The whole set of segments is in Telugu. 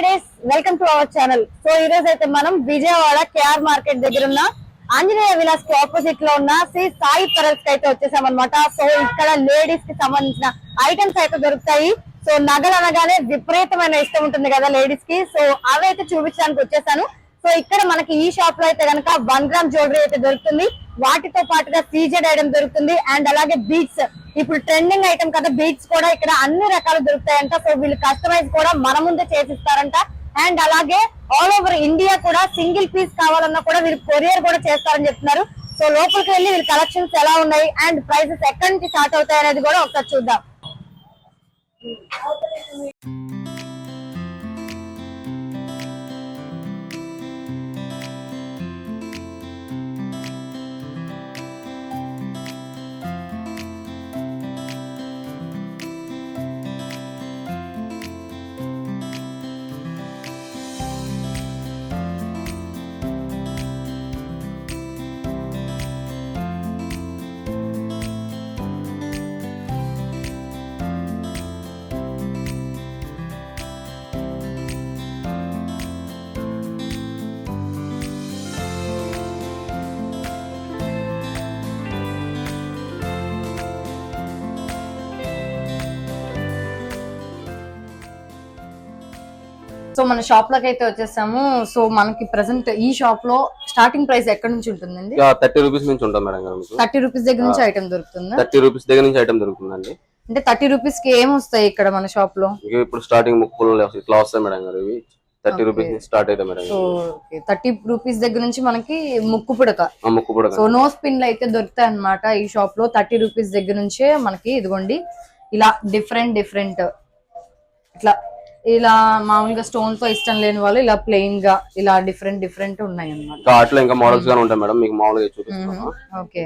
Ladies welcome to our channel so ఈ రోజు అయితే మనం విజయవాడ కేఆర్ మార్కెట్ దగ్గర ఉన్న ఆంజనేయ విలాస్కి ఆపోజిట్లో ఉన్న శ్రీ సాయి పెరల్స్కి అయితే వచ్చేసాం అనమాట సో ఇక్కడ లేడీస్కి సంబంధించిన ఐటమ్స్ అయితే దొరుకుతాయి. సో నగలు అనగానే విపరీతమైన ఇష్టం ఉంటుంది కదా లేడీస్కి. సో అవి అయితే చూపించడానికి వచ్చేసాను. సో ఇక్కడ మనకి ఈ షాప్లో అయితే కనుక వన్ గ్రామ్ జ్యువెలరీ అయితే దొరుకుతుంది. వాటితో పాటుగా సీజెడ్ ఐటమ్ దొరుకుతుంది. అండ్ అలాగే బీట్స్ ఇప్పుడు ట్రెండింగ్ ఐటమ్ కదా బీట్స్ కూడా ఇక్కడ అన్ని రకాలు దొరుకుతాయంట. సో వీళ్ళు కస్టమైజ్ కూడా మన ముందే చేసిస్తారంట. అండ్ అలాగే ఆల్ ఓవర్ ఇండియా కూడా సింగిల్ పీస్ కావాలన్నా కూడా వీళ్ళు కొరియర్ కూడా చేస్తారని చెప్తున్నారు. సో లోపలికి వెళ్ళి వీళ్ళ కలెక్షన్స్ ఎలా ఉన్నాయి అండ్ ప్రైసెస్ ఎక్కడి నుంచి స్టార్ట్ అవుతాయి అనేది కూడా ఒకసారి చూద్దాం. సో మన షాప్లోకి అయితే వచ్చేసాము. సో మనకి ప్రెసెంట్ ఈ షాప్లో స్టార్టింగ్ ప్రైస్ ఎక్కడి నుంచి ఉంటుందండి? థర్టీ రూపీస్ నుంచి ఉంటుంది మేడం థర్టీ రూపీస్ దగ్గర నుంచి ఐటమ్ దొరుకుతుందా? థర్టీ రూపీస్ దగ్గర నుంచి ఐటమ్ దొరుకుతుందండి. అంటే థర్టీ రూపీస్కి ఏం వస్తాయి ఇక్కడ మన షాప్లో? ఇప్పుడు స్టార్టింగ్ ముక్కులు ఇట్లా వస్తాయి మేడం గారు ఇవి. థర్టీ రూపీస్ స్టార్ట్ అవుతాయి మేడం థర్టీ రూపీస్ దగ్గర నుంచి మనకి ముక్కు పుడక. ముక్కు కూడా సో నో స్పిన్లు అయితే దొరుకుతాయి అన్నమాట ఈ షాప్లో. థర్టీ రూపీస్ దగ్గర నుంచే మనకి ఇదిగోండి ఇలా డిఫరెంట్ డిఫరెంట్ ఇట్లా ఇలా మామూలుగా స్టోన్తో ఇష్టం లేని వాళ్ళు ఇలా ప్లెయిన్గా ఇలా డిఫరెంట్ డిఫరెంట్ ఉన్నాయి అన్నమాట. ఇంకా మోడల్స్ గానే ఉంటాయి మేడం మీకు మామూలుగా చూపిస్తాను. ఓకే.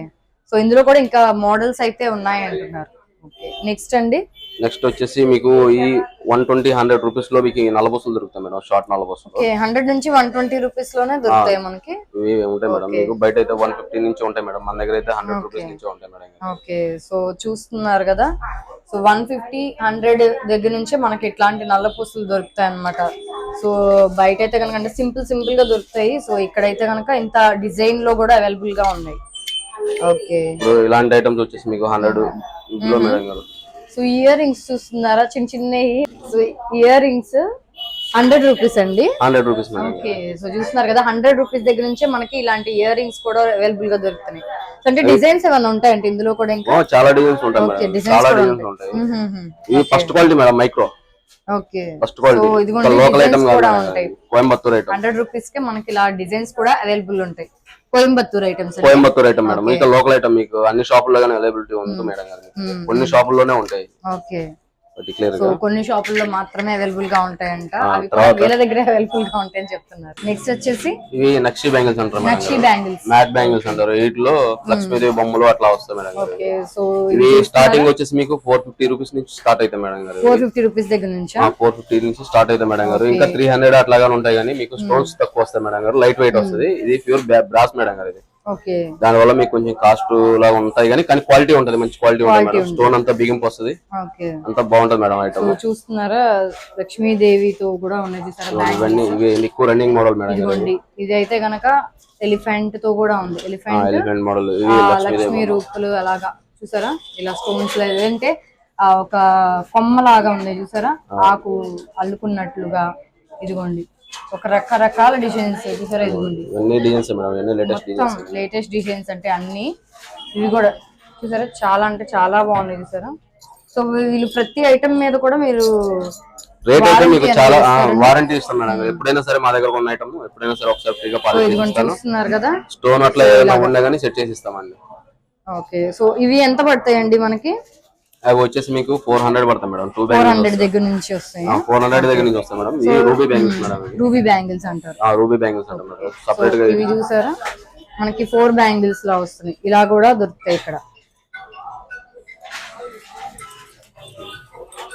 సో ఇందులో కూడా ఇంకా మోడల్స్ అయితే ఉన్నాయి అంటున్నారు ఓకే. నెక్స్ట్ అండి. నెక్స్ట్ వచ్చేసి మీకు ఈ వన్ ట్వంటీ హండ్రెడ్ రూపీస్లో మీకు ఈ నలబొస్సులు దొరుకుతాయి మేడం షార్ట్ నలబొస్సులు ఓకే హండ్రెడ్ నుంచి వన్ ట్వంటీ రూపీస్లోనే దొరుకుతాయి మనకి. ఇవి ఉంటాయి మేడం మీకు బయట అయితే వన్ ఫిఫ్టీ నుంచి ఉంటాయి మేడం మన దగ్గర అయితే హండ్రెడ్ రూపీస్ నుంచి ఉంటాయి మేడం ఓకే సో చూస్తున్నారు కదా సో వన్ ఫిఫ్టీ హండ్రెడ్ దగ్గర నుంచి మనకి ఇట్లాంటి నల్ల పూసలు దొరుకుతాయి అన్నమాట. సో బయట అయితే కనుక అంటే సింపుల్ సింపుల్గా దొరుకుతాయి. సో ఇక్కడైతే కనుక ఇంత డిజైన్లో కూడా అవైలబుల్గా ఉన్నాయి. ఓకే. ఇలాంటి ఐటమ్స్ వచ్చేసి మీకు హండ్రెడ్ ఇంట్లో మేడం గారు. సో ఇయర్ రింగ్స్ చూస్తున్నారా? చిన్న చిన్నవి. So ear rings hundred rupees అండి హండ్రెడ్ రూపీస్ ఓకే సో చూస్తున్నారు కదా హండ్రెడ్ రూపీస్ దగ్గర నుంచే మనకి ఇలాంటి ఇయర్ రింగ్స్ కూడా అవైలబుల్గా దొరుకుతున్నాయి. అంటే డిజైన్స్ ఏమైనా ఉంటాయంటే ఇందులో కూడా ఇంకా? చాలా డిజైన్స్ ఉంటాయి చాలా డిజైన్స్ ఇది first quality madam micro okay first quality so ఇదిగోండి లోకల్ డిజైన్స్ ఐటమ్ కూడా ఉంటాయి. కోయంబత్తూర్ ఐటమ్ హండ్రెడ్ రూపీస్ కే మనకి ఇలా డిజైన్స్ కూడా అవైలబుల్ ఉంటాయి. Coimbatore items Coimbatore item madam. ఇంకా లోకల్ ఐటమ్ మీకు అన్ని షాపుల్లో అవైలబిలిటీ ఉంటుంది మేడం గారు. కొన్ని షాపుల్లోనే ఉంటాయి. ఓకే. సో కొన్ని షాపుల్లో మాత్రమే అవైలబుల్గా ఉంటాయంట వీళ్ళ దగ్గర అవైలబుల్గా ఉంటాయని చెప్తున్నారు. నెక్స్ట్ వచ్చేసి ఇవి నక్షి బ్యాంగిల్స్ అంటారు నక్షి బ్యాంగిల్స్. మ్యాట్ బ్యాంగిల్స్ అంటారు. వీటిలో లక్ష్మీదేవి బొమ్మలు అట్లా వస్తాయి మేడం ఓకే సో ఇవి స్టార్టింగ్ వచ్చేసి మీకు ఫోర్ ఫిఫ్టీ రూపీస్ నుంచి స్టార్ట్ అవుతాయి మేడం గారు. ఫోర్ ఫిఫ్టీ రూపీస్ దగ్గర నుంచా? ఫోర్ ఫిఫ్టీ నుంచి స్టార్ట్ అవుతాయి మేడం గారు. ఇంకా త్రీ హండ్రెడ్ అట్లాగానే ఉంటాయి కానీ మీకు స్టోన్స్ తక్కువ వస్తాయి మేడం గారు. లైట్ వెయిట్ వస్తుంది. ఇది ప్యూర్ బ్రాస్ మేడం గారు ఇది. దాని వల్ల మీకు కొంచెం కాస్ట్ లాగా ఉంటాయి కానీ కానీ క్వాలిటీ ఉంటుంది మంచి క్వాలిటీ ఉంటుంది మేడం స్టోన్ అంతా బిగింపు వస్తుంది. అంతా బాగుంటుంది మేడం ఐటమ్ చూస్తున్నారా లక్ష్మీదేవితో కూడా ఉన్నది ఇవన్నీ ఇవి ఎక్కువ రన్నింగ్ మోడల్ మేడం ఇది అయితే గనక ఎలిఫెంట్తో కూడా ఉంది. ఎలిఫెంట్ ఎలిఫెంట్ మోడల్ లక్ష్మీ రూపులు అలాగా. చూసారా? ఇలా స్టోన్స్ అంటే ఆ ఒక కొమ్మ లాగా ఉంది చూసారా? ఆకు అల్లుకున్నట్లుగా. ఇదిగోండి. ఒక రకరకాల డిజైన్స్ చూసారా ఇదిగోండి ఇవన్నీ designs madam? Latest designs latest designs అంటే అన్ని ఇవి కూడా చూసారా? చాలా అంటే చాలా బాగున్నాయి చూసారా? సో వీళ్ళు ప్రతి ఐటమ్ మీద కూడా మీరు రేట్ అయితే మీకు చాలా వారంటీ ఇస్తాం మేడం. ఎప్పుడైనా సరే మా దగ్గర ఉన్న ఐటమ్ ఎప్పుడైనా సరే ఒకసారి ఫ్రీగా ఇస్తాను చూస్తున్నారు కదా? స్టోన్ అట్లా ఏదైనా ఉన్నా కానీ సెట్ చేసి ఇస్తామండి. ఓకే. సో ఇవి ఎంత పడతాయండి మనకి? అవి వచ్చేసి మీకు ఫోర్ హండ్రెడ్ పడతాయి మేడం. టూ ఫోర్ హండ్రెడ్ దగ్గర నుంచి వస్తాయి? ఫోర్ హండ్రెడ్ దగ్గర నుంచి వస్తాయి మేడం. ఈ ruby bangles madam. Ruby bangles అంటారు. ఆ రూబీ బ్యాంగిల్స్ అంటాం మేడం. సపరేట్గా ఇవి చూసారా? మనకి ఫోర్ బ్యాంగిల్స్ లా వస్తున్నాయి. ఇలా కూడా దొరుకుతాయి ఇక్కడ.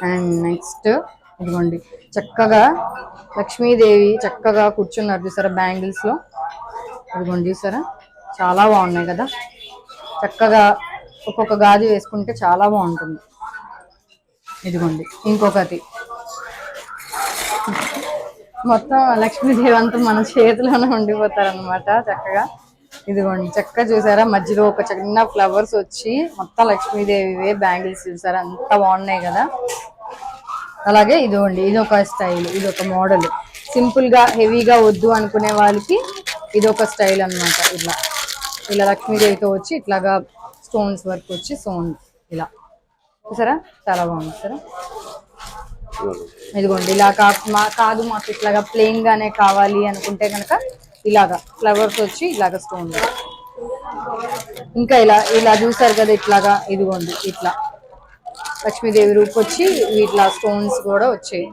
అండ్ నెక్స్ట్ ఇదిగోండి. చక్కగా లక్ష్మీదేవి చక్కగా కూర్చున్నారు చూసారా బ్యాంగిల్స్లో? ఇదిగోండి చూసారా? చాలా బాగున్నాయి కదా. చక్కగా ఒక్కొక్క గాజు వేసుకుంటే చాలా బాగుంటుంది. ఇదిగోండి ఇంకొకటి. మొత్తం లక్ష్మీదేవి అంతా మన చేతిలోనే ఉండిపోతారనమాట చక్కగా. ఇదిగోండి చక్కగా చూసారా? మధ్యలో ఒక చిన్న ఫ్లవర్స్ వచ్చి మొత్తం లక్ష్మీదేవి బ్యాంగిల్స్ చూసారా? అంత బాగున్నాయి కదా. అలాగే ఇదిగోండి ఇది ఒక స్టైల్ ఇది ఒక మోడల్. సింపుల్గా హెవీగా వద్దు అనుకునే వాళ్ళకి ఇది ఒక స్టైల్ అన్నమాట. ఇలా ఇలా లక్ష్మీదేవితో వచ్చి ఇట్లాగా స్టోన్స్ వర్క్ వచ్చి సోన్ ఇలా. చూసారా? చాలా బాగుంది. సరే ఇదిగోండి ఇలా కా మా కాదు మాకు ఇట్లాగా ప్లెయిన్ గానే కావాలి అనుకుంటే కనుక ఇలాగా ఫ్లవర్స్ వచ్చి ఇలాగా స్టోన్ ఇంకా ఇలా ఇలా చూసారు కదా ఇట్లాగా ఇదిగోండి ఇట్లా. లక్ష్మీదేవి రూపు వచ్చి వీటిలా స్టోన్స్ కూడా వచ్చాయి.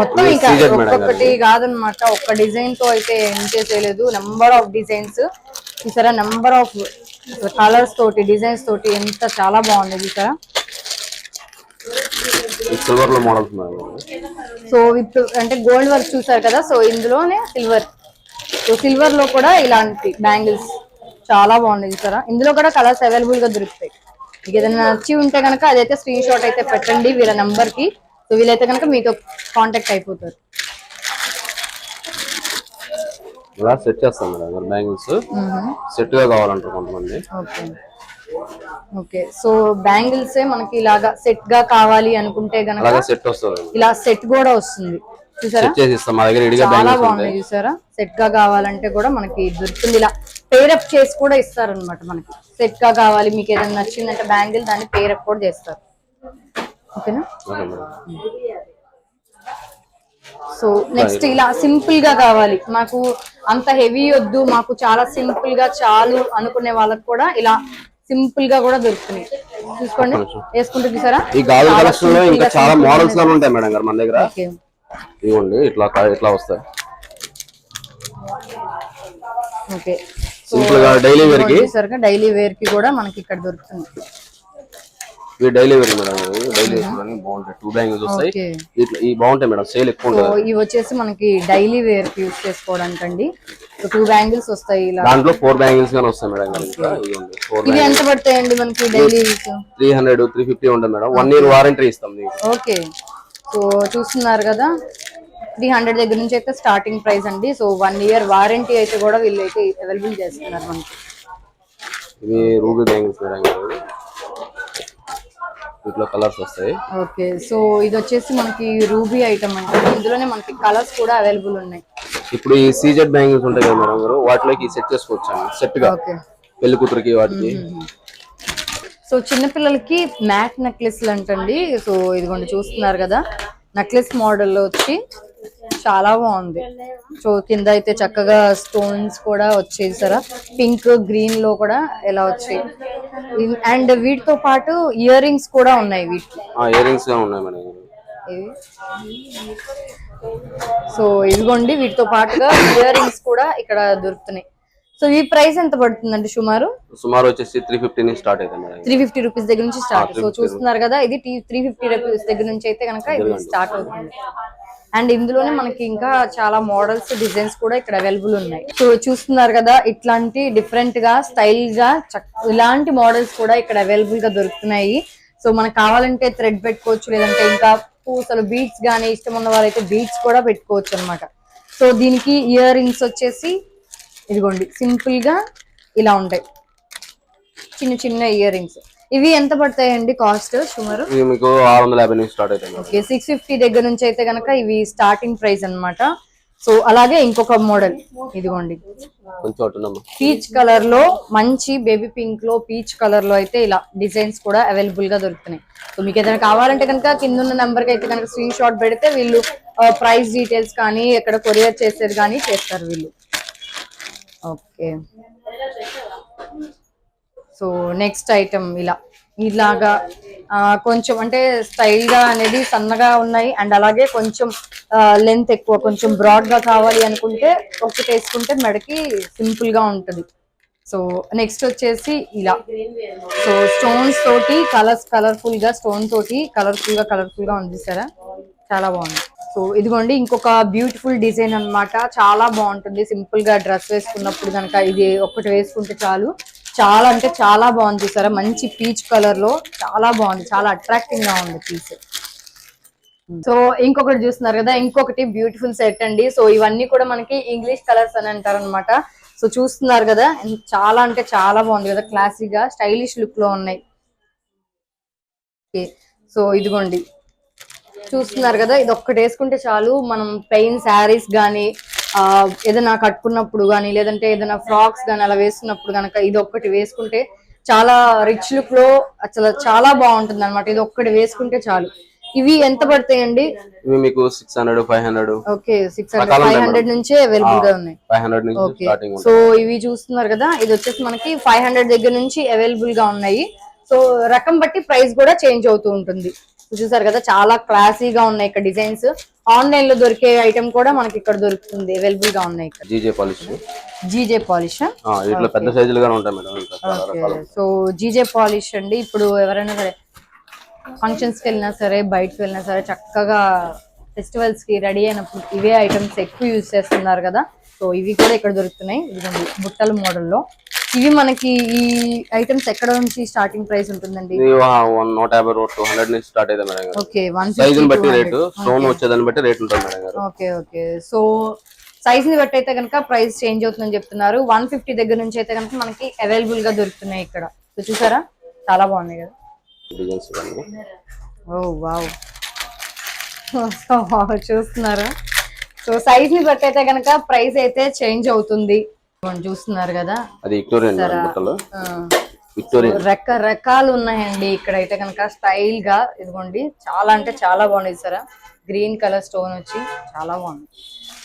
మొత్తం ఇంకా ఒక్కొక్కటి కాదనమాట ఒక్క డిజైన్తో అయితే ఏం చేసేయలేదు. నెంబర్ ఆఫ్ డిజైన్స్ చూసారా? నెంబర్ ఆఫ్ కలర్స్ తోటి డిజైన్స్ తోటి ఎంత చాలా బాగుంది చూసారా సిల్వర్లో మోడల్స్ మేడం సో ఇప్పుడు అంటే గోల్డ్ వర్క్ చూసారు కదా సో ఇందులోనే సిల్వర్ సో సిల్వర్లో కూడా ఇలాంటి బ్యాంగిల్స్ చాలా బాగున్నాయి చూసారా ఇందులో కూడా కలర్స్ అవైలబుల్గా దొరుకుతాయి. మీకు ఏదైనా నచ్చి ఉంటే కనుక అదైతే స్క్రీన్ షాట్ అయితే పెట్టండి వీళ్ళ నంబర్కి. సో వీలైతే కనుక మీతో కాంటాక్ట్ అయిపోతారు. ఇలా సెట్ చేస్తాం మేడం. బ్యాంగిల్స్. సెట్గా కావాలంటారు కొంతమంది. ఓకే. సో బ్యాంగిల్స్ మనకి ఇలాగా సెట్గా కావాలి అనుకుంటే గనక సెట్ వస్తుంది. ఇలా సెట్ కూడా వస్తుంది. చూసారా? మా దగ్గర చాలా బ్యాంగిల్స్ ఉంటాయి. బాగున్నాయి చూసారా? సెట్గా కావాలంటే కూడా మనకి దొరుకుతుంది ఇలా. పేరప్ చేసి కూడా ఇస్తారనమాట మనకి. సెట్గా కావాలి. మీకు ఏదైనా నచ్చిందంటే బ్యాంగిల్ దాన్ని పేరప్ కూడా చేస్తారు. ఓకేనా? సో నెక్స్ట్ ఇలా సింపుల్గా కావాలి. మాకు అంత హెవీ వద్దు మాకు చాలా సింపుల్గా చాలు అనుకునే వాళ్ళకి కూడా ఇలా సింపుల్గా కూడా దొరుకుతున్నాయి. చూసుకోండి. వేసుకుంటే చూసారా? ఈ గాజుల కలెక్షన్లో ఇంకా చాలా మోడల్స్ ఉంటాయి మేడం గారు మన దగ్గర. ఇవ్వండి ఇట్లా ఇట్లా వస్తాయి. ఓకే. సింపుల్గా డైలీ వేర్కి. డైలీ వేర్కి కూడా మనకి ఇక్కడ దొరుకుతుంది. ఇవి డైలీ వేర్ మేడం డైలీ వేసుకోవడానికి బాగుంటాయి. టూ బ్యాంగిల్స్ వస్తాయి. ఇట్లా ఈ బాగుంటాయి మేడం. సేల్ ఎక్కువ ఉంటుంది. ఇవి వచ్చేసి మనకి డైలీ వేర్కి యూస్ చేసుకోవడానికి అండి టూ బ్యాంగిల్స్ వస్తాయి ఇలా. దాంట్లో ఫోర్ బ్యాంగిల్స్ గానీ వస్తాయి మేడం ఇవి ఎంత పడతాయండి మనకి daily use three hundred three fifty ఉంటుంది మేడం. వన్ ఇయర్ వారంటీ ఇస్తాం మీకు. ఓకే. సో చూస్తున్నారు కదా. త్రీ హండ్రెడ్ దగ్గర నుంచి అయితే స్టార్టింగ్ ప్రైస్ అండి. సో వన్ ఇయర్ వారంటీ అయితే కూడా వీళ్ళు అయితే అవైలబుల్ చేస్తున్నారు మనకి. ఇవి రూబీ బ్యాంగిల్స్ మేడం వీటిలో కలర్స్ వస్తాయి. ఓకే సో ఇది వచ్చేసి మనకి రూబీ ఐటమ్ అంటే ఇందులోనే మనకి కలర్స్ కూడా అవైలబుల్ ఉన్నాయి. ఇప్పుడు ఈ సీజెడ్ బ్యాంగిల్స్ ఉంటాయి కదా మేడం గారు వాటిలోకి సెట్ చేసుకోవచ్చు? సెట్గా ఓకే. పెళ్ళి కూతురికి వాటికి? సో చిన్నపిల్లలకి మ్యాట్ నెక్లెస్లు అంటండి. సో ఇదిగోండి చూస్తున్నారు కదా. నెక్లెస్ మోడల్లో వచ్చి చాలా బాగుంది. సో కింద అయితే చక్కగా స్టోన్స్ కూడా వచ్చేది సరా. పింక్ గ్రీన్లో కూడా ఇలా వచ్చాయి అండ్ వీటితో పాటు ఇయర్ రింగ్స్ కూడా ఉన్నాయి వీటికి ఇయర్ రింగ్స్ ఉన్నాయి సో ఇదిగోండి వీటితో పాటుగా ఇయర్ రింగ్స్ కూడా ఇక్కడ దొరుకుతున్నాయి. సో ఈ ప్రైస్ ఎంత పడుతుందండి సుమారు? సుమారు వచ్చేసి త్రీ ఫిఫ్టీ నుంచి start madam. Three fifty rupees దగ్గర నుంచి స్టార్ట్ సో చూస్తున్నారు కదా ఇది త్రీ ఫిఫ్టీ రూపీస్ దగ్గర నుంచి అయితే కనుక ఇది స్టార్ట్ అవుతుంది. అండ్ ఇందులోనే మనకి ఇంకా చాలా మోడల్స్ డిజైన్స్ కూడా ఇక్కడ అవైలబుల్ ఉన్నాయి. సో చూస్తున్నారు కదా ఇట్లాంటి డిఫరెంట్గా స్టైల్గా ఇలాంటి మోడల్స్ కూడా ఇక్కడ అవైలబుల్గా దొరుకుతున్నాయి. సో మనకు కావాలంటే థ్రెడ్ పెట్టుకోవచ్చు లేదంటే ఇంకా పూసలు బీట్స్ గానీ ఇష్టం ఉన్న వాళ్ళైతే బీట్స్ కూడా పెట్టుకోవచ్చు అన్నమాట. సో దీనికి ఇయర్ రింగ్స్ వచ్చేసి ఇదిగోండి సింపుల్గా ఇలా ఉంటాయి. చిన్న చిన్న ఇయర్ రింగ్స్ ఇవి ఎంత పడతాయండి కాస్ట్ సుమారు? ఇవి మీకు ఆరు వందల యాభై నుంచి స్టార్ట్ అవుతాయి మేడం. ఓకే సిక్స్ ఫిఫ్టీ దగ్గర నుంచి అయితే కనుక ఇవి స్టార్టింగ్ ప్రైస్ అన్నమాట. సో అలాగే ఇంకొక మోడల్. ఇదిగోండి. పీచ్ కలర్లో మంచి బేబీ పింక్లో పీచ్ కలర్లో అయితే ఇలా డిజైన్స్ కూడా అవైలబుల్గా దొరుకుతున్నాయి. సో మీకు ఏదైనా కావాలంటే కనుక కింద ఉన్న నెంబర్కి అయితే కనుక స్క్రీన్ షాట్ పెడితే వీళ్ళు ప్రైస్ డీటెయిల్స్ కానీ ఎక్కడ కొరియర్ చేసేది కానీ చేస్తారు వీళ్ళు. ఓకే. సో నెక్స్ట్ ఐటమ్ ఇలా. ఇలాగా కొంచెం అంటే స్టైల్గా అనేది సన్నగా ఉన్నాయి. అండ్ అలాగే కొంచెం లెంత్ ఎక్కువ కొంచెం బ్రాడ్గా కావాలి అనుకుంటే ఒకటి వేసుకుంటే మెడకి సింపుల్గా ఉంటుంది. సో నెక్స్ట్ వచ్చేసి ఇలా. సో స్టోన్స్ తోటి కలర్స్ కలర్ఫుల్గా స్టోన్ తోటి కలర్ఫుల్గా కలర్ఫుల్గా ఉంది సరే. చాలా బాగుంది. సో ఇదిగోండి ఇంకొక బ్యూటిఫుల్ డిజైన్ అన్నమాట. చాలా బాగుంటుంది. సింపుల్గా డ్రెస్ వేసుకున్నప్పుడు కనుక ఇది ఒక్కటి వేసుకుంటే చాలు. చాలా అంటే చాలా బాగుంది చూసారా? మంచి పీచ్ కలర్లో చాలా బాగుంది. చాలా అట్రాక్టింగ్గా ఉంది పీస్ సో ఇంకొకటి చూస్తున్నారు కదా ఇంకొకటి బ్యూటిఫుల్ సెట్ అండి. సో ఇవన్నీ కూడా మనకి ఇంగ్లీష్ కలర్స్ అని అంటారు అనమాట సో చూస్తున్నారు కదా చాలా అంటే చాలా బాగుంది కదా క్లాసిక్గా స్టైలిష్ లుక్లో ఉన్నాయి. ఓకే సో ఇదిగోండి. చూస్తున్నారు కదా ఇది ఒక్కటి వేసుకుంటే చాలు. మనం ప్లెయిన్ శారీస్ కానీ ఏదైనా కట్టుకున్నప్పుడు కానీ లేదంటే ఏదైనా ఫ్రాక్స్ కానీ అలా వేసుకున్నప్పుడు కనుక ఇది ఒక్కటి వేసుకుంటే చాలా రిచ్ లుక్లో అసలు చాలా బాగుంటుంది అనమాట ఇది ఒక్కటి వేసుకుంటే చాలు. ఇవి ఎంత పడతాయండి? ఇవి మీకు six hundred five hundred okay six hundred five hundred నుంచే అవైలబుల్గా ఉన్నాయి. ఫైవ్ హండ్రెడ్ నుంచి ఓకే. సో ఇవి చూస్తున్నారు కదా ఇది వచ్చేసి మనకి ఫైవ్ హండ్రెడ్ దగ్గర నుంచి అవైలబుల్గా ఉన్నాయి. సో రకం బట్టి ప్రైస్ కూడా చేంజ్ అవుతూ ఉంటుంది. చూసారు కదా చాలా క్లాసీగా ఉన్నాయి ఇక్కడ డిజైన్స్ ఆన్లైన్లో దొరికే ఐటమ్ కూడా మనకి ఇక్కడ దొరుకుతుంది అవైలబుల్గా ఉన్నాయి ఇక్కడ. జీజే పాలిష్ జీజే పాలిష్ పెద్ద సైజులు గానే ఉంటాయి మేడం ఇంకా చాలా రకాలు. సో జీజే పాలిష్ అండి. ఇప్పుడు ఎవరైనా సరే ఫంక్షన్స్కి వెళ్ళినా సరే బయటకు వెళ్ళినా సరే చక్కగా ఫెస్టివల్స్కి రెడీ అయినప్పుడు ఇవే ఐటమ్స్ ఎక్కువ యూజ్ చేస్తున్నారు కదా. సో ఇవి కూడా ఇక్కడ దొరుకుతున్నాయి. బుట్టల మోడల్లో ఇవి మనకి ఈ ఐటమ్స్ ఎక్కడ నుంచి స్టార్టింగ్ ప్రైస్ ఉంటుందండి? నూట యాభై టూ హండ్రెడ్ నుంచి స్టార్ట్ అయితే మేడం ఓకే వన్ సైజుని బట్టి రేటు స్టోన్ వచ్చేదాన్ని బట్టి రేట్ ఉంటుంది మేడం గారు. Okay okay. సో సైజ్ని బట్టి అయితే కనుక ప్రైస్ చేంజ్ అవుతుందని చెప్తున్నారు. వన్ ఫిఫ్టీ దగ్గర నుంచి అయితే కనుక మనకి అవైలబుల్గా దొరుకుతున్నాయి ఇక్కడ. సో చూసారా? చాలా బాగున్నాయి కదా. డిజైన్స్ ఓ వావ్. చూస్తున్నారు? సో సైజ్ని బట్టి అయితే కనుక ప్రైస్ అయితే చేంజ్ అవుతుంది. చూస్తున్నారు కదా? అది విక్టోరియన్ విక్టోరియన్. రకరకాలు ఉన్నాయండి ఇక్కడ అయితే కనుక స్టైల్గా ఇదిగోండి చాలా అంటే చాలా బాగుంది సరే. గ్రీన్ కలర్ స్టోన్ వచ్చి చాలా బాగుంది.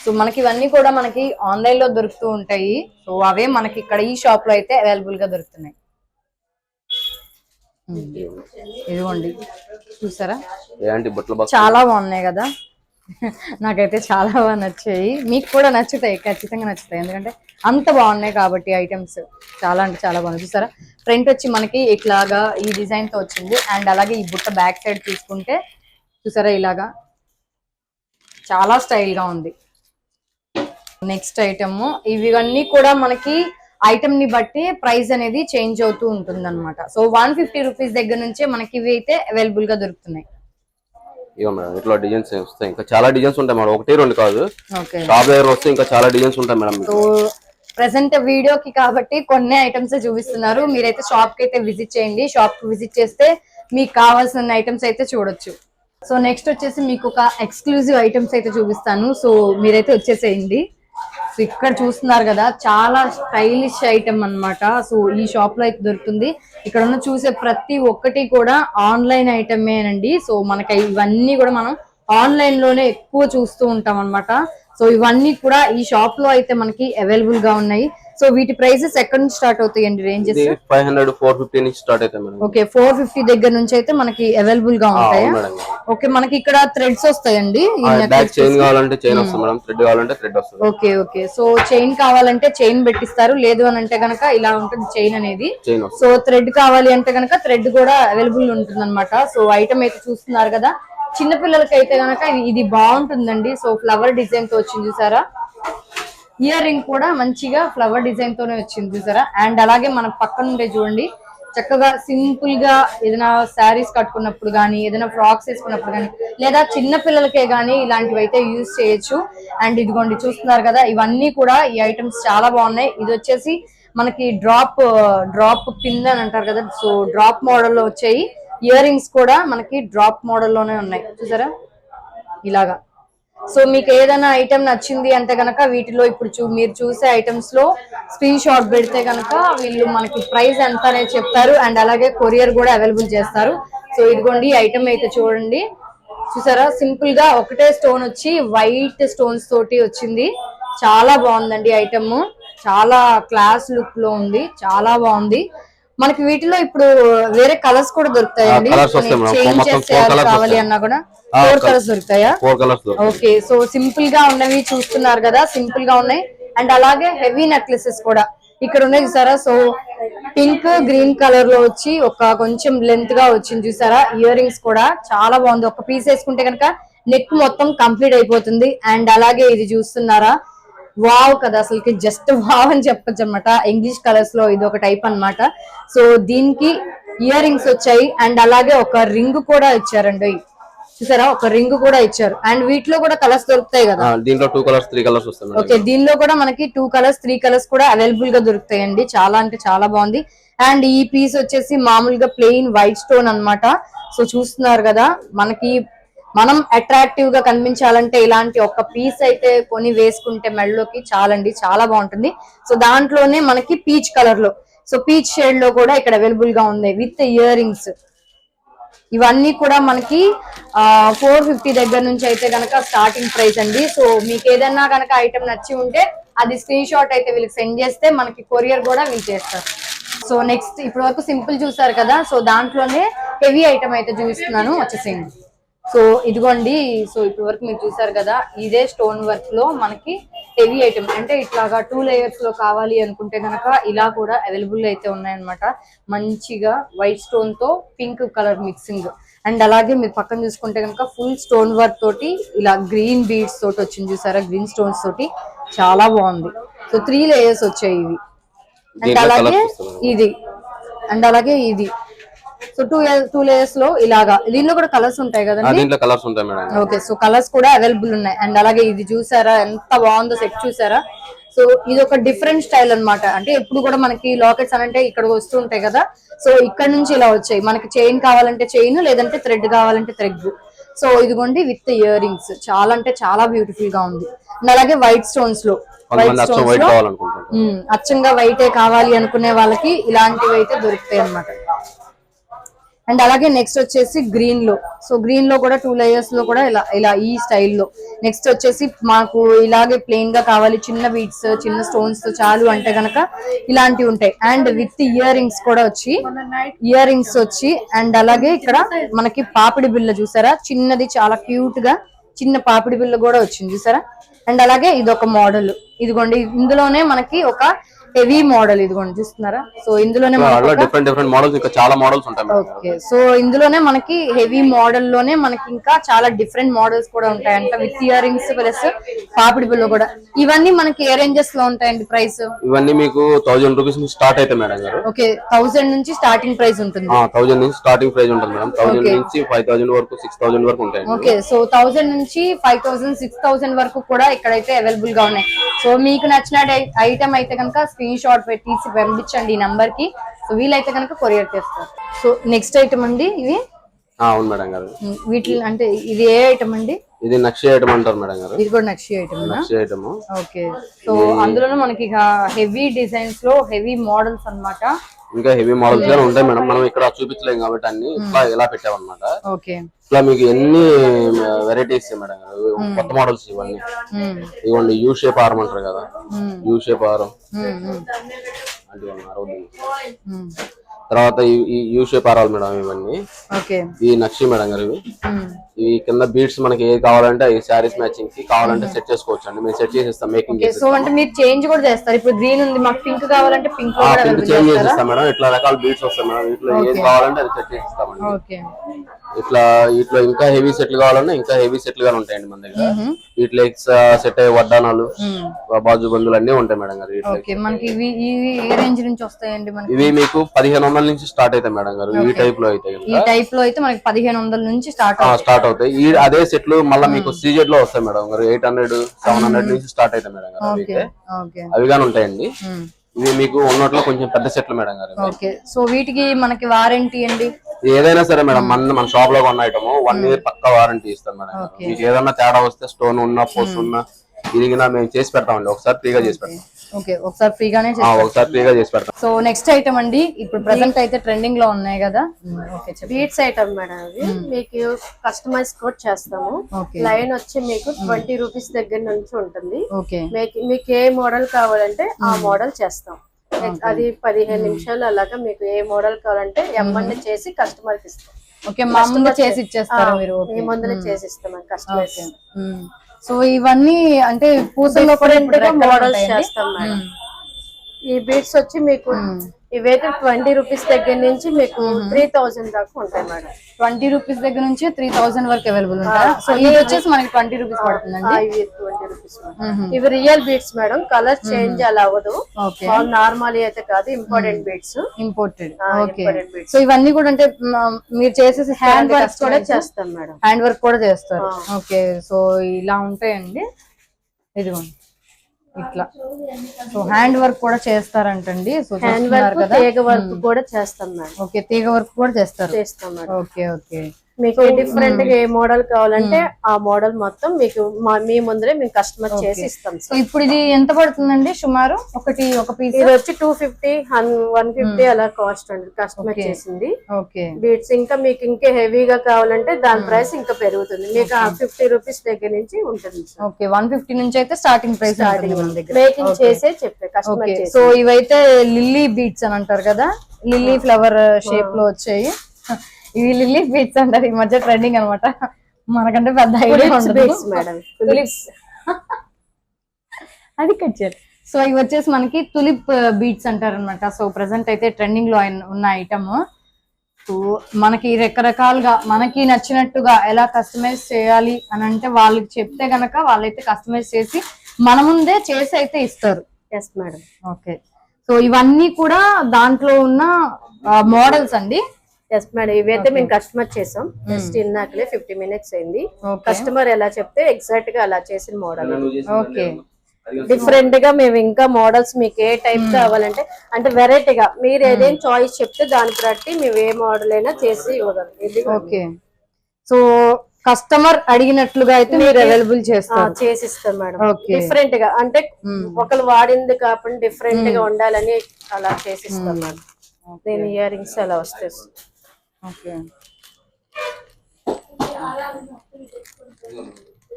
సో మనకి ఇవన్నీ కూడా మనకి ఆన్లైన్లో దొరుకుతూ ఉంటాయి. సో అవే మనకి ఇక్కడ ఈ షాప్లో అయితే అవైలబుల్గా దొరుకుతున్నాయి. ఇదిగోండి చూసారా? చాలా బాగున్నాయి కదా. నాకైతే చాలా బాగా నచ్చాయి. మీకు కూడా నచ్చుతాయి ఖచ్చితంగా నచ్చుతాయి. ఎందుకంటే అంత బాగున్నాయి కాబట్టి ఐటమ్స్. చాలా అంటే చాలా బాగున్నాయి. చూసారా? ఫ్రంట్ వచ్చి మనకి ఇట్లాగా ఈ డిజైన్తో వచ్చింది. అండ్ అలాగే ఈ బుట్ట బ్యాక్ సైడ్ తీసుకుంటే చూసారా ఇలాగా? చాలా స్టైల్గా ఉంది. నెక్స్ట్ ఐటమ్ ఇవన్నీ కూడా మనకి ఐటమ్ని బట్టి ప్రైస్ అనేది చేంజ్ అవుతూ ఉంటుంది అనమాట సో వన్ ఫిఫ్టీ రూపీస్ దగ్గర నుంచే మనకి ఇవి అయితే అవైలబుల్గా దొరుకుతున్నాయి. ఇగో మేడం ఇట్లా డిజైన్స్ వస్తాయి. ఇంకా చాలా డిజైన్స్ ఉంటాయి మేడం. ఒకటి రెండు కాదు. షాప్ దగ్గర వస్తే ఇంకా చాలా డిజైన్స్ ఉంటాయి మేడం ప్రెసెంట్ వీడియోకి కాబట్టి కొన్ని ఐటమ్స్ చూపిస్తున్నారు. మీరైతే షాప్కి అయితే విజిట్ చేయండి. షాప్కి విజిట్ చేస్తే మీకు కావాల్సిన ఐటమ్స్ అయితే చూడొచ్చు. సో నెక్స్ట్ వచ్చేసి మీకు ఒక ఎక్స్క్లూజివ్ ఐటమ్స్ అయితే చూపిస్తాను. సో మీరైతే వచ్చేసేయండి. సో ఇక్కడ చూస్తున్నారు కదా చాలా స్టైలిష్ ఐటమ్ అన్నమాట. సో ఈ షాప్లో అయితే దొరుకుతుంది. ఇక్కడ ఉన్న చూసే ప్రతి ఒక్కటి కూడా ఆన్లైన్ ఐటమేనండి సో మనకి ఇవన్నీ కూడా మనం ఆన్లైన్లోనే ఎక్కువ చూస్తూ ఉంటాం అన్నమాట. సో ఇవన్నీ కూడా ఈ షాప్లో అయితే మనకి అవైలబుల్గా ఉన్నాయి. సో వీటి ప్రైసెస్ ఎక్కడ నుంచి స్టార్ట్ అవుతాయండి? రేంజెస్? ఇది ఫైవ్ హండ్రెడ్ ఫోర్ ఫిఫ్టీ నుంచి స్టార్ట్ అవుతాయి మేడం. ఓకే ఫోర్ ఫిఫ్టీ దగ్గర నుంచి అయితే మనకి అవైలబుల్గా ఉంటాయా? ఓకే మనకి ఇక్కడ థ్రెడ్స్ వస్తాయండి? చైన్ కావాలంటే చైన్ వస్తుంది మేడం. థ్రెడ్ కావాలంటే థ్రెడ్ వస్తుంది. Okay okay. సో చైన్ కావాలంటే చైన్ పెట్టిస్తారు. లేదు అని అంటే గనక ఇలా ఉంటుంది చైన్ అనేది. సో థ్రెడ్ కావాలి అంటే గనక థ్రెడ్ కూడా అవైలబుల్ ఉంటుంది అనమాట సో ఐటమ్ అయితే చూస్తున్నారు కదా. చిన్న పిల్లలకి అయితే గనక ఇది- ఇది బాగుంటుందండి. సో ఫ్లవర్ డిజైన్తో వచ్చింది చూసారా? ఇయర్ రింగ్ కూడా మంచిగా ఫ్లవర్ డిజైన్ తోనే వచ్చింది చూసారా? అండ్ అలాగే మన పక్కన ఉండే చూడండి చక్కగా సింపుల్గా ఏదైనా శారీస్ కట్టుకున్నప్పుడు కానీ ఏదైనా ఫ్రాక్స్ వేసుకున్నప్పుడు కానీ లేదా చిన్న పిల్లలకే కానీ ఇలాంటివి అయితే యూజ్ చేయొచ్చు. అండ్ ఇదిగోండి చూస్తున్నారు కదా ఇవన్నీ కూడా ఈ ఐటమ్స్ చాలా బాగున్నాయి. ఇది వచ్చేసి మనకి డ్రాప్ డ్రాప్ పిన్ అని అంటారు కదా సో డ్రాప్ మోడల్లో వచ్చాయి. ఇయర్ రింగ్స్ కూడా మనకి డ్రాప్ మోడల్లోనే ఉన్నాయి. చూసారా? ఇలాగా. సో మీకు ఏదైనా ఐటమ్ నచ్చింది అంటే గనక వీటిలో ఇప్పుడు చూ మీరు చూసే ఐటమ్స్లో స్క్రీన్ షాట్ పెడితే గనక వీళ్ళు మనకి ప్రైస్ ఎంత అనేది చెప్తారు అండ్ అలాగే కొరియర్ కూడా అవైలబుల్ చేస్తారు. సో ఇదిగోండి ఐటమ్ అయితే చూడండి. చూసారా? సింపుల్గా ఒకటే స్టోన్ వచ్చి వైట్ స్టోన్స్ తోటి వచ్చింది. చాలా బాగుందండి ఐటమ్ చాలా క్లాస్ లుక్లో ఉంది. చాలా బాగుంది. మనకి వీటిలో ఇప్పుడు వేరే కలర్స్ కూడా దొరుకుతాయండి. కావాలి. అన్నా కూడా ఫోర్. కలర్స్ దొరుకుతాయా? ఫోర్ కలర్స్ ఓకే సో సింపుల్గా ఉన్నవి చూస్తున్నారు కదా సింపుల్గా ఉన్నాయి. అండ్ అలాగే హెవీ నెక్లెసెస్ కూడా ఇక్కడ ఉన్నాయి చూసారా? సో పింక్ గ్రీన్ కలర్లో వచ్చి ఒక కొంచెం లెంత్గా వచ్చింది చూసారా? ఇయర్ రింగ్స్ కూడా చాలా బాగుంది. ఒక పీస్ వేసుకుంటే కనుక నెక్ మొత్తం కంప్లీట్ అయిపోతుంది. అండ్ అలాగే ఇది చూస్తున్నారా? వావ్ కదా అసలుకి జస్ట్ వావ్ అని చెప్పొచ్చు అనమాట ఇంగ్లీష్ కలర్స్లో ఇది ఒక టైప్ అన్నమాట. సో దీనికి ఇయర్ రింగ్స్ వచ్చాయి అండ్ అలాగే ఒక రింగ్ కూడా ఇచ్చారండి. చూసారా? ఒక రింగ్ కూడా ఇచ్చారు. అండ్ వీటిలో కూడా కలర్స్ దొరుకుతాయి కదా? దీంట్లో టూ కలర్స్ త్రీ కలర్స్ వస్తాయి ఓకే దీనిలో కూడా మనకి టూ కలర్స్ త్రీ కలర్స్ కూడా అవైలబుల్గా దొరుకుతాయండి. చాలా అంటే చాలా బాగుంది. అండ్ ఈ పీస్ వచ్చేసి మామూలుగా ప్లెయిన్ వైట్ స్టోన్ అన్నమాట. సో చూస్తున్నారు కదా మనకి మనం అట్రాక్టివ్గా కనిపించాలంటే ఇలాంటి ఒక పీస్ అయితే కొని వేసుకుంటే మెడలోకి చాలండి చాలా బాగుంటుంది. సో దాంట్లోనే మనకి పీచ్ కలర్లో. సో పీచ్ షేడ్లో కూడా ఇక్కడ అవైలబుల్గా ఉంది విత్ ఇయర్ రింగ్స్ ఇవన్నీ కూడా మనకి ఫోర్ ఫిఫ్టీ దగ్గర నుంచి అయితే గనక స్టార్టింగ్ ప్రైస్ అండి. సో మీకు ఏదైనా గనక ఐటమ్ నచ్చి ఉంటే అది స్క్రీన్ షాట్ అయితే వీళ్ళకి సెండ్ చేస్తే మనకి కొరియర్ కూడా వీళ్ళు చేస్తారు. సో నెక్స్ట్ ఇప్పటి వరకు సింపుల్ చూసారు కదా. సో దాంట్లోనే హెవీ ఐటమ్ అయితే చూపిస్తున్నాను. వచ్చేసేయండి. సో ఇదిగోండి సో ఇప్పటి వరకు మీరు చూసారు కదా ఇదే స్టోన్ వర్క్లో మనకి హెవీ ఐటమ్ అంటే ఇట్లాగా టూ లేయర్స్లో కావాలి అనుకుంటే గనక ఇలా కూడా అవైలబుల్ అయితే ఉన్నాయన్నమాట. మంచిగా వైట్ స్టోన్తో పింక్ కలర్ మిక్సింగ్ అండ్ అలాగే మీరు పక్కన చూసుకుంటే కనుక ఫుల్ స్టోన్ వర్క్ తోటి ఇలా గ్రీన్ బీడ్స్ తోటి వచ్చింది చూసారా గ్రీన్ స్టోన్స్ తోటి చాలా బాగుంది. సో త్రీ లేయర్స్ వచ్చాయి ఇవి. అండ్ అలాగే. ఇది అండ్ అలాగే ఇది. సో టూ టూ లేయర్స్లో ఇలాగా దీనిలో కూడా కలర్స్ ఉంటాయి ఆ, కదండి? దీంట్లో కలర్స్ ఉంటాయి మేడం. ఓకే సో కలర్స్ కూడా అవైలబుల్ ఉన్నాయి. అండ్ అలాగే ఇది చూసారా? ఎంత బాగుందో సెట్ చూసారా? సో ఇది ఒక డిఫరెంట్ స్టైల్ అన్నమాట. అంటే ఎప్పుడు కూడా మనకి లాకెట్స్ అంటే ఇక్కడ వస్తూ ఉంటాయి కదా? సో ఇక్కడ నుంచి ఇలా వచ్చాయి. మనకి చైన్ కావాలంటే చైన్ లేదంటే థ్రెడ్ కావాలంటే థ్రెడ్ సో ఇదిగోండి విత్ ఇయర్ రింగ్స్ చాలా అంటే చాలా బ్యూటిఫుల్గా ఉంది. అండ్ అలాగే వైట్ స్టోన్స్లో. వైట్ స్టోన్స్లో అచ్చంగా వైటే కావాలి అనుకునే వాళ్ళకి ఇలాంటివి అయితే దొరుకుతాయి అన్నమాట. అండ్ అలాగే నెక్స్ట్ వచ్చేసి గ్రీన్లో. సో గ్రీన్లో కూడా టూ లేయర్స్లో కూడా ఇలా ఇలా ఈ స్టైల్లో నెక్స్ట్ వచ్చేసి మాకు ఇలాగే ప్లెయిన్గా కావాలి చిన్న బీడ్స్ చిన్న స్టోన్స్తో చాలు అంటే గనక ఇలాంటివి ఉంటాయి. అండ్ విత్ ఇయర్ రింగ్స్ కూడా వచ్చి ఇయర్ రింగ్స్ వచ్చి అండ్ అలాగే ఇక్కడ మనకి పాపిడి బిల్ల చూసారా? చిన్నది చాలా క్యూట్గా చిన్న పాపిడి బిల్ల కూడా వచ్చింది చూసారా? అండ్ అలాగే ఇది ఒక మోడల్ ఇదిగోండి ఇందులోనే మనకి ఒక హెవీ మోడల్ ఇదిగోండి చూస్తున్నారా? సో ఇందులోనే డిఫరెంట్ డిఫరెంట్ మోడల్స్ ఇంకా చాలా మోడల్స్ ఉంటాయి ఓకే. సో ఇందులోనే మనకి హెవీ మోడల్లోనే మనకి ఇంకా చాలా డిఫరెంట్ మోడల్స్ కూడా ఉంటాయంట విత్ ఇయర్ రింగ్స్ ప్లస్ పాపిడి బిల్ల కూడా. ఇవన్నీ మనకి ఏ రేంజెస్లో ఉంటాయండి ప్రైస్? ఇవన్నీ మీకు థౌజండ్ రూపీస్ నుంచి స్టార్ట్ అయితే మేడం గారు. ఓకే. థౌసండ్ నుంచి స్టార్టింగ్ ప్రైస్ ఉంటుంది. థౌజండ్ నుంచి స్టార్టింగ్ ప్రైస్ ఉంటుంది మేడం. థౌజండ్ నుంచి ఫైవ్ థౌసండ్ వరకు సిక్స్ థౌసండ్ వరకు ఉంటాయండి. ఓకే. సో థౌసండ్ నుంచి ఫైవ్ థౌసండ్ సిక్స్ థౌసండ్ వరకు కూడా ఇక్కడైతే అవైలబుల్గా ఉన్నాయి. సో మీకు నచ్చిన ఐటమ్ అయితే కనుక స్క్రీన్ షాట్ పెట్టేసి పంపించండి ఈ నంబర్కి సో వీలైతే కనుక కొరియర్ చేస్తారు. సో నెక్స్ట్ ఐటమ్ అండి ఆ, అవును మేడం గారు. ఉమ్, వీటి అంటే ఇది ఏ ఐటమ్ అండి? ఇది నక్షి ఐటమ్ అంటారు మేడం గారు. ఇది కూడా నక్షి ఐటమ్ నక్షి ఐటమ్ ఓకే. సో అందులోనూ మనకి హెవీ డిజైన్స్లో హెవీ మోడల్స్ అన్నమాట. ఇంకా హెవీ మోడల్స్ గానే ఉంటాయి మేడం. మనం ఇక్కడ చూపించలేం కాబట్టి అన్ని ఇట్లా ఇలా పెట్టామన్నమాట. ఇట్లా మీకు ఎన్ని వెరైటీస్ మేడం. గారు కొత్త మోడల్స్ ఇవన్నీ ఇవ్వండి యూ షేప్ ఆర్మ్ అంటారు కదా. యూ షేప్ ఆర్మ్ అంటే తర్వాత యూ షేప్ ఆరాలు మేడం ఇవన్నీ. ఈ నక్షి మేడం గారు ఇవి. ఈ కింద బీట్స్ మనకి ఏది కావాలంటే ఈ శారీస్ మ్యాచింగ్కి కావాలంటే సెట్ చేసుకోవచ్చు అండి మేము సెట్ చేసిస్తాం మేకింగ్ చేసి సో అంటే మీరు చేంజ్ కూడా చేస్తారు. ఇప్పుడు గ్రీన్ ఉంది మాకు పింక్ కావాలంటే పింక్ కూడా పింక్ చేంజ్ చేసిస్తాం మేడం. ఇట్లా రకాల బీట్స్ వస్తాయి మేడం. వీటిలో ఏది కావాలంటే అది సెట్ చేసిస్తామండి. ఓకే. ఇట్లా ఇట్లా ఇంకా హెవీ సెట్లు కావాలన్నా ఇంకా హెవీ సెట్లు గా ఉంటాయండి మన దగ్గర. వీటిలో సెట్ అయ్యే వడ్డానాలు బాజు బందులు అన్ని ఉంటాయి మేడం గారు మనకి ఇవి మీకు పదిహేను వందల నుంచి స్టార్ట్ అవుతాయి మేడం గారు. ఈ టైప్లో అయితే ఈ టైప్లో అయితే మనకి పదిహేను వందల నుంచి స్టార్ట్ స్టార్ట్ అవుతాయి. ఈ అదే సెట్లు మళ్ళీ మీకు సీజెడ్లో వస్తాయి మేడం గారు. ఎయిట్ హండ్రెడ్ సెవెన్ హండ్రెడ్ నుంచి స్టార్ట్ అవుతాయి మేడం గారు అవి అవి కానీ ఉంటాయండి. ఇవి మీకు ఉన్నట్లో కొంచెం పెద్ద సెట్లు మేడం గారు. ఓకే సో వీటికి మనకి వారంటీ అండి? ఏదైనా సరే మేడం మన మన షాప్లో కొన్న ఐటమ్ వన్ ఇయర్ పక్క వారంటీ ఇస్తాం మేడం. మీకు ఏదైనా తేడా వస్తే స్టోన్ ఉన్నా పోస్ ఉన్నా ఇరిగినా మేము చేసి పెడతామండి. ఒకసారి ఫ్రీగా చేసి పెడతాం. ఓకే ఒకసారి ఫ్రీగానే ఆ, ఒకసారి ఫ్రీగా చేసి పెడతాం సో నెక్స్ట్ ఐటమ్ అండి ఇప్పుడు ప్రెసెంట్ అయితే ట్రెండింగ్లో ఉన్నాయి కదా. ఓకే బీట్స్ ఐటమ్ మేడం అవి మీకు కస్టమైజ్ కోడ్ చేస్తాము. లైన్ వచ్చి మీకు ట్వంటీ రూపీస్ దగ్గర నుంచి ఉంటుంది. ఓకే మీకు మీకు ఏ మోడల్ కావాలంటే ఆ మోడల్ చేస్తాం. అది పదిహేను నిమిషాలు అలాగా మీకు ఏ మోడల్ కావాలంటే ఎమ్మని చేసి కస్టమర్కి ఇస్తాం. ఓకే మా ముందు చేసి ఇచ్చేస్తారా మీరు? ఓకే మీ ముందునే చేసి ఇస్తాం కస్టమైజ్ సో ఇవన్నీ అంటే పూసల్లో కూడా మోడల్స్? చేస్తాం ఈ బీట్స్ వచ్చి మీకు ఇవైతే ట్వంటీ రూపీస్ దగ్గర నుంచి మీకు త్రీ థౌజండ్ దాకా ఉంటాయి మేడం. ట్వంటీ రూపీస్ దగ్గర నుంచి త్రీ థౌసండ్ వరకు అవైలబుల్ ఉంటాయి? సో ఇది వచ్చేసి మనకి ట్వంటీ రూపీస్ పడుతుందండి. రూపీస్ ఇవి real beads madam colour change అలా అవ్వదు. ఓకే నార్మల్ అయితే కాదు important beads imported beads. So ఇవన్నీ కూడా అంటే మీరు చేసేసి హ్యాండ్ వర్క్ కూడా చేస్తాం మేడం హ్యాండ్ వర్క్ కూడా చేస్తారు. ఓకే సో ఇలా ఉంటాయండి. ఇదిగోండి. ఇట్లా. సో హ్యాండ్ వర్క్ కూడా చేస్తారంటండి. సో హ్యాండ్ వర్క్ తీగ వర్క్ కూడా చేస్తాం మేడం ఓకే తీగ వర్క్ కూడా చేస్తారు. చేస్తాం మేడం ఓకే ఓకే మీకు డిఫరెంట్గా ఏ మోడల్ కావాలంటే ఆ మోడల్ మొత్తం మీకు మా- ముందరే మేము కస్టమర్ చేసి ఇస్తాం సో ఇప్పుడు ఇది ఎంత పడుతుందండి సుమారు? ఒకటి ఒక పీస్ ఇది వచ్చి టూ ఫిఫ్టీ వన్ ఫిఫ్టీ అలా కాస్ట్ అండి కస్టమర్ చేసింది. ఓకే బీట్స్ ఇంకా మీకు ఇంకా హెవీగా కావాలంటే దాని ప్రైస్ ఇంకా పెరుగుతుంది. మీకు ఆ ఫిఫ్టీ రూపీస్ దగ్గర నుంచి ఉంటుంది ఓకే వన్ ఫిఫ్టీ నుంచి అయితే స్టార్టింగ్ ప్రైస్ మేకింగ్ చేసే చెప్పే కస్టమర్ సో ఇవైతే లిల్లీ బీట్స్ అని అంటారు కదా? లిల్లీ ఫ్లవర్ షేప్లో వచ్చాయి. ఇవి లిల్లీ బీట్స్ అంటారు. ఈ మధ్య ట్రెండింగ్ అన్నమాట. మనకంటే పెద్ద ఐడియా అది కట్ చేయాలి. సో ఇవి వచ్చేసి మనకి తులిప్ బీట్స్ అంటారు అనమాట సో ప్రెసెంట్ అయితే ట్రెండింగ్లో ఉన్న ఐటమ్ సో మనకి రకరకాలుగా మనకి నచ్చినట్టుగా ఎలా కస్టమైజ్ చేయాలి అని అంటే వాళ్ళకి చెప్తే గనక వాళ్ళైతే కస్టమైజ్ చేసి మన ముందే చేసి అయితే ఇస్తారు. ఎస్ మేడం ఓకే సో ఇవన్నీ కూడా దాంట్లో ఉన్న మోడల్స్ అండి. ఎస్ మేడం ఇవైతే మేము కస్టమర్ చేసాం. జస్ట్ ఇందాకలే ఫిఫ్టీ మినిట్స్ అయింది. కస్టమర్ ఎలా చెప్తే ఎగ్జాక్ట్గా అలా చేసిన మోడల్ ఓకే డిఫరెంట్గా మేము ఇంకా మోడల్స్ మీకు ఏ టైప్ కావాలంటే అంటే వెరైటీగా మీరు ఏదైనా చాయిస్ చెప్తే దాన్ని బట్టి మేము ఏ మోడల్ అయినా చేసి ఇవ్వగలం. ఓకే సో కస్టమర్ అడిగినట్లుగా అయితే మీరు అవైలబుల్ చేస్తారు. చేసిస్తాం మేడం. డిఫరెంట్గా అంటే ఒకరు వాడింది కాకుండా డిఫరెంట్గా ఉండాలని అలా చేసిస్తాం మేడం నేను ఇయర్ రింగ్స్ అలా వస్తాయి. ఓకే.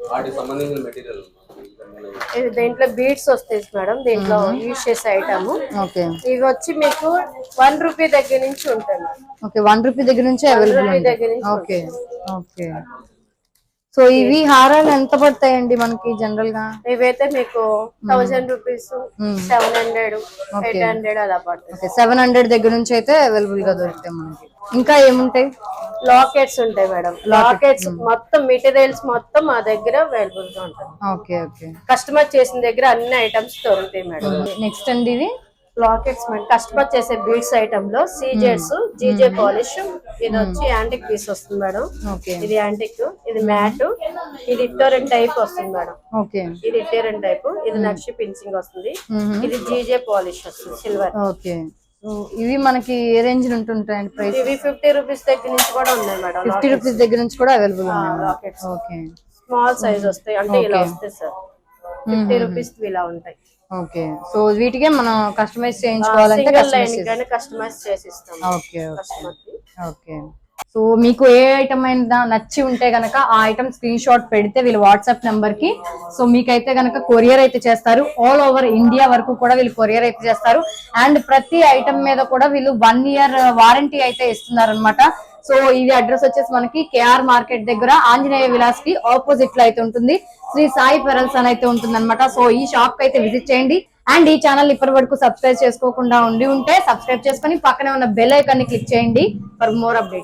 వాటికి సంబంధించిన మెటీరియల్ ఇవి దీంట్లో బీడ్స్ వస్తాయి మేడం. దీంట్లో యూజ్ చేసే ఐటమ్ ఓకే. ఇవి వచ్చి మీకు వన్ రూపీ దగ్గర నుంచి ఉంటాయి. ఓకే వన్ రూపీ దగ్గర నుంచి అవైలబుల్ దగ్గర నుంచి ఓకే ఓకే. సో ఇవి హారాలు ఎంత పడతాయండి మనకి జనరల్గా? ఇవైతే మీకు thousand rupees seven hundred eight hundred అలా పడుతుంది. సెవెన్ హండ్రెడ్ దగ్గర నుంచి అయితే అవైలబుల్గా దొరుకుతాయి మనకి. ఇంకా ఏముంటాయి? లాకెట్స్ ఉంటాయి మేడం. లాకెట్స్ మొత్తం మెటీరియల్స్ మొత్తం మా దగ్గర అవైలబుల్గా ఉంటుంది ఓకే ఓకే కస్టమర్ చేసిన దగ్గర అన్ని ఐటమ్స్ దొరుకుతాయి మేడం. నెక్స్ట్ అండి ఇది. లాకెట్స్ కస్టమర్ చేసే బీడ్స్ ఐటమ్లో సీజెట్స్ జీజే పాలిష్ ఇది వచ్చి యాంటిక్ పీస్ వస్తుంది మేడం. ఇది యాంటిక్ ఇది మ్యాట్ ఇది ఇట్టోరెంట్ టైప్ వస్తుంది మేడం. ఓకే. ఇది ఇట్టోరెంట్ టైప్ ఇది నక్షి పిన్సింగ్ వస్తుంది. ఇది జీజే పాలిష్ వస్తుంది సిల్వర్. ఇవి మనకి ఏ రేంజ్ ఉంటుంటాయండి ప్రైస్? ఇవి ఫిఫ్టీ రూపీస్ దగ్గర నుంచి కూడా ఉన్నాయి మేడం ఫిఫ్టీ రూపీస్ దగ్గర నుంచి కూడా అవైలబుల్ ఉన్నాయి స్మాల్ సైజ్ వస్తాయి అంటే ఇలా వస్తాయి సార్. ఫిఫ్టీ రూపీస్ ఇలా ఉంటాయి. ఓకే. సో వీటికే మనం కస్టమైజ్ చేయించుకోవాలంటే కస్టమైజ్ చేసి ఇస్తాం ఓకే ఓకే. సో మీకు ఏ ఐటమ్ అయినా నచ్చి ఉంటే గనక ఆ ఐటమ్ స్క్రీన్ షాట్ పెడితే వీళ్ళు వాట్సాప్ నెంబర్కి సో మీకైతే గనక కొరియర్ అయితే చేస్తారు. ఆల్ ఓవర్ ఇండియా వరకు కూడా వీళ్ళు కొరియర్ అయితే చేస్తారు. అండ్ ప్రతి ఐటమ్ మీద కూడా వీళ్ళు వన్ ఇయర్ వారంటీ అయితే ఇస్తున్నారు అనమాట సో ఇది అడ్రస్ వచ్చేసి మనకి కేఆర్ మార్కెట్ దగ్గర ఆంజనేయ విలాస్కి ఆపోజిట్లో అయితే ఉంటుంది. శ్రీ సాయి పెరల్స్ అని అయితే ఉంటుంది అనమాట సో ఈ షాప్కి అయితే విజిట్ చేయండి. అండ్ ఈ ఛానల్ ఇప్పటి వరకు సబ్స్క్రైబ్ చేసుకోకుండా ఉండి ఉంటే సబ్స్క్రైబ్ చేసుకొని పక్కనే ఉన్న బెల్ ఐకాన్ని క్లిక్ చేయండి ఫర్ మోర్ అప్డేట్